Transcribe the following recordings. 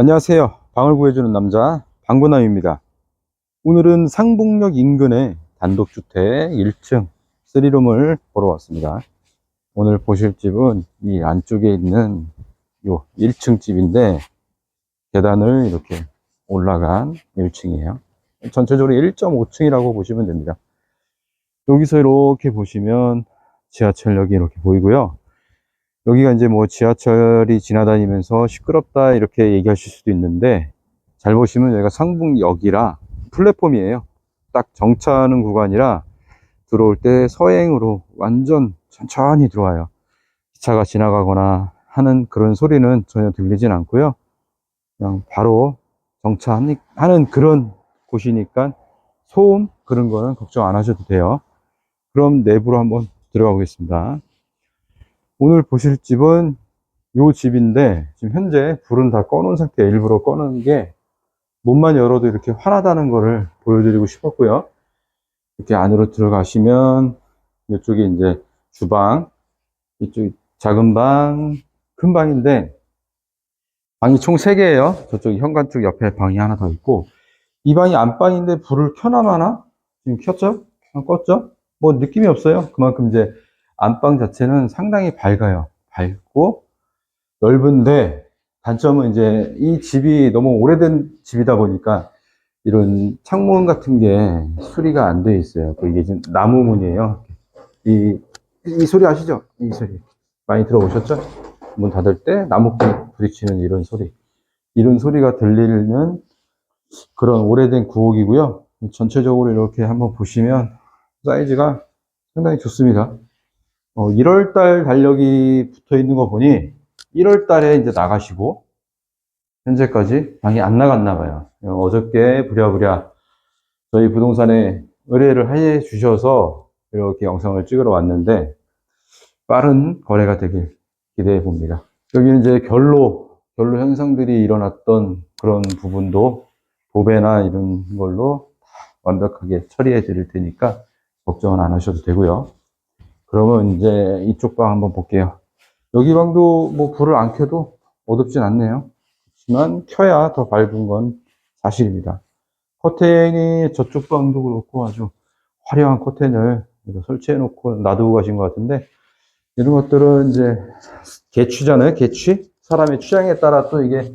안녕하세요. 방을 구해주는 남자 방구남입니다. 오늘은 상북역 인근의 단독주택 1층 3룸을 보러 왔습니다. 오늘 보실 집은 이 안쪽에 있는 요 1층 집인데 계단을 이렇게 올라간 1층이에요. 전체적으로 1.5층이라고 보시면 됩니다. 여기서 이렇게 보시면 지하철역이 이렇게 보이고요. 여기가 이제 뭐 지하철이 지나다니면서 시끄럽다 이렇게 얘기하실 수도 있는데 잘 보시면 여기가 상북역이라 플랫폼이에요. 딱 정차하는 구간이라 들어올 때 서행으로 완전 천천히 들어와요. 기차가 지나가거나 하는 그런 소리는 전혀 들리진 않고요. 그냥 바로 정차하는 그런 곳이니까 소음 그런 거는 걱정 안 하셔도 돼요. 그럼 내부로 한번 들어가 보겠습니다. 오늘 보실 집은 요 집인데 지금 현재 불은 다 꺼놓은 상태 일부러 꺼놓은 게 문만 열어도 이렇게 환하다는 거를 보여드리고 싶었고요. 이렇게 안으로 들어가시면 이쪽이 이제 주방 이쪽이 작은 방 큰 방인데 방이 총 3개예요. 저쪽 현관 쪽 옆에 방이 하나 더 있고 이 방이 안방인데 불을 켜나 마나? 지금 켰죠? 껐죠? 뭐 느낌이 없어요. 그만큼 이제 안방 자체는 상당히 밝아요. 밝고 넓은데 단점은 이제 이 집이 너무 오래된 집이다 보니까 이런 창문 같은 게 수리가 안 돼 있어요. 또 이게 지금 나무 문이에요. 이, 이 소리 아시죠? 이 소리. 많이 들어보셨죠? 문 닫을 때 나무꾼 부딪히는 이런 소리. 이런 소리가 들리는 그런 오래된 구옥이고요. 전체적으로 이렇게 한번 보시면 사이즈가 상당히 좋습니다. 어, 1월달 달력이 붙어 있는 거 보니 1월달에 이제 나가시고 현재까지 방이 안 나갔나 봐요. 어, 어저께 부랴부랴 저희 부동산에 의뢰를 해 주셔서 이렇게 영상을 찍으러 왔는데 빠른 거래가 되길 기대해 봅니다. 여기는 이제 결로 결로 현상들이 일어났던 그런 부분도 도배나 이런 걸로 완벽하게 처리해 드릴 테니까 걱정은 안 하셔도 되고요. 그러면 이제 이쪽 방 한번 볼게요. 여기 방도 뭐 불을 안 켜도 어둡진 않네요. 그렇지만 켜야 더 밝은 건 사실입니다. 커튼이 저쪽 방도 그렇고 아주 화려한 커튼을 설치해 놓고 놔두고 가신 것 같은데 이런 것들은 이제 개취잖아요. 개취. 사람의 취향에 따라 또 이게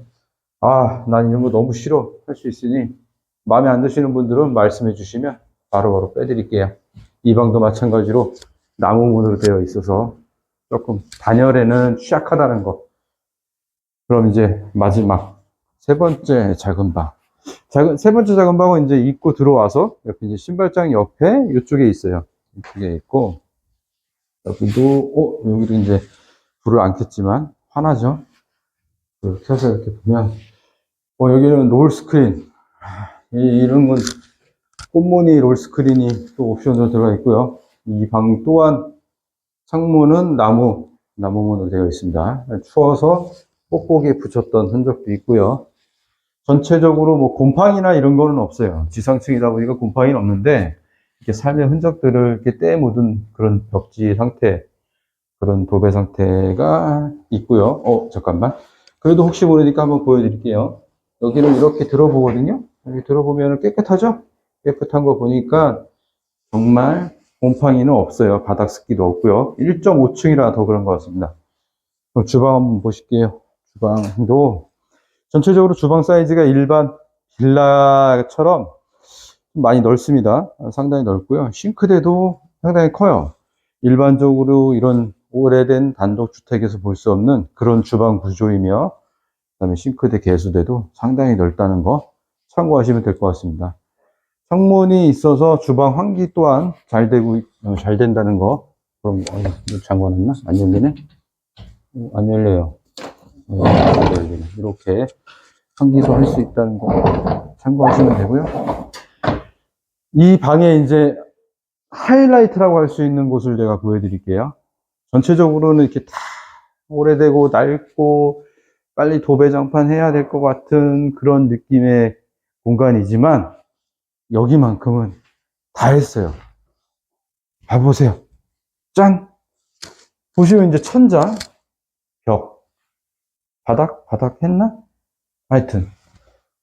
아, 난 이런 거 너무 싫어 할 수 있으니 마음에 안 드시는 분들은 말씀해 주시면 바로바로 빼드릴게요. 이 방도 마찬가지로 나무 문으로 되어 있어서 조금 단열에는 취약하다는 거. 그럼 이제 마지막 세 번째 작은 방. 작은 세 번째 작은 방은 이제 입고 들어와서 옆에 이제 신발장 옆에 이쪽에 있어요. 이쪽에 있고 여기도 어 여기도 이제 불을 안 켰지만 환하죠. 불 켜서 이렇게 보면 어 여기는 롤 스크린 이, 이런 건 꽃무늬 롤 스크린이 또 옵션으로 들어가 있고요. 이 방 또한 창문은 나무, 나무문으로 되어 있습니다. 추워서 뽁뽁이 붙였던 흔적도 있고요. 전체적으로 뭐 곰팡이나 이런 거는 없어요. 지상층이다 보니까 곰팡이는 없는데, 이렇게 삶의 흔적들을 이렇게 때 묻은 그런 벽지 상태, 그런 도배 상태가 있고요. 어, 잠깐만. 그래도 혹시 모르니까 한번 보여드릴게요. 여기는 이렇게 들어보거든요. 여기 들어보면 깨끗하죠? 깨끗한 거 보니까 정말 곰팡이는 없어요. 바닥 습기도 없고요. 1.5층이라 더 그런 것 같습니다. 주방 한번 보실게요. 주방도 전체적으로 주방 사이즈가 일반 빌라처럼 많이 넓습니다. 상당히 넓고요. 싱크대도 상당히 커요. 일반적으로 이런 오래된 단독주택에서 볼 수 없는 그런 주방 구조이며 그다음에 싱크대 개수대도 상당히 넓다는 거 참고하시면 될 것 같습니다. 창문이 있어서 주방 환기 또한 잘 되고 어, 잘 된다는 거. 그럼 어, 잠궈놨나? 안 열리네? 어, 안 열려요. 어. 이렇게 환기도 할 수 있다는 거 참고하시면 되고요. 이 방에 이제 하이라이트라고 할 수 있는 곳을 제가 보여드릴게요. 전체적으로는 이렇게 다 오래되고 낡고 빨리 도배장판 해야 될 것 같은 그런 느낌의 공간이지만 여기만큼은 다 했어요. 봐보세요. 짠! 보시면 이제 천장, 벽, 바닥, 바닥 했나? 하여튼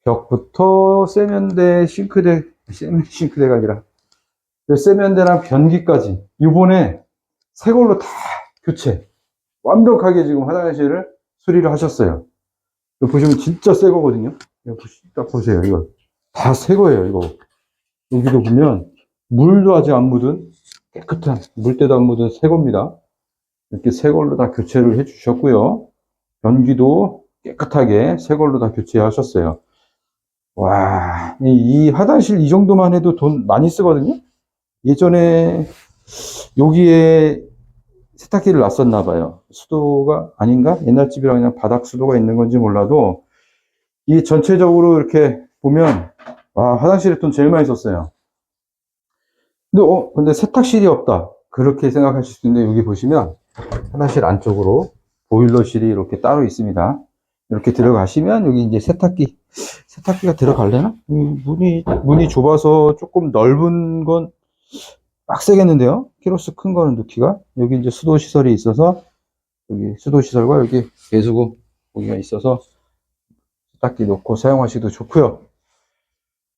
벽부터 세면대 싱크대 세면 싱크대가 아니라 그 세면대랑 변기까지 이번에 새 걸로 다 교체 완벽하게 지금 화장실을 수리를 하셨어요 보시면 진짜 새 거거든요 딱 보세요 이거 다 새 거예요 이거 여기도 보면 물도 아직 안 묻은 깨끗한 물때도 안 묻은 새 겁니다 이렇게 새 걸로 다 교체를 해 주셨고요 변기도 깨끗하게 새 걸로 다 교체하셨어요. 와, 이, 이 화장실 이 정도만 해도 돈 많이 쓰거든요? 예전에 여기에 세탁기를 놨었나 봐요. 수도가 아닌가? 옛날 집이라 그냥 바닥 수도가 있는 건지 몰라도 이 전체적으로 이렇게 보면 와, 화장실에 돈 제일 많이 썼어요. 근데, 어, 근데 세탁실이 없다. 그렇게 생각하실 수 있는데 여기 보시면 화장실 안쪽으로 보일러실이 이렇게 따로 있습니다. 이렇게 들어가시면 여기 이제 세탁기, 세탁기가 들어갈래나? 음, 문이, 문이 좁아서 조금 넓은 건 빡세겠는데요? 키로수 큰 거는 넣기가. 여기 이제 수도 시설이 있어서 여기 수도 시설과 여기 배수구 거기가 있어서 세탁기 놓고 사용하시도 좋고요.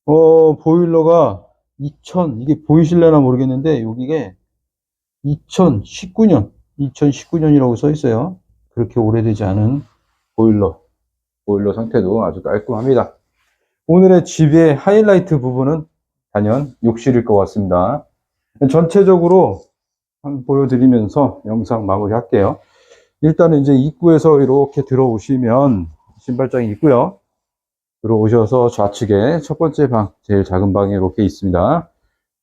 어, 보일러가 2000, 이게 보이실려나 모르겠는데 여기에 2019년, 2019년이라고 써 있어요. 그렇게 오래되지 않은 보일러. 보일러 상태도 아주 깔끔합니다. 오늘의 집의 하이라이트 부분은 단연 욕실일 것 같습니다. 전체적으로 한번 보여드리면서 영상 마무리 할게요. 일단은 이제 입구에서 이렇게 들어오시면 신발장이 있고요. 들어오셔서 좌측에 첫 번째 방, 제일 작은 방이 이렇게 있습니다.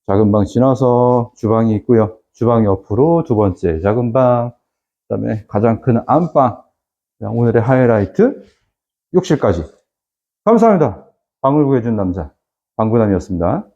작은 방 지나서 주방이 있고요. 주방 옆으로 두 번째 작은 방, 그 다음에 가장 큰 안방, 오늘의 하이라이트, 욕실까지. 감사합니다. 방을 구해준 남자, 방구남이었습니다.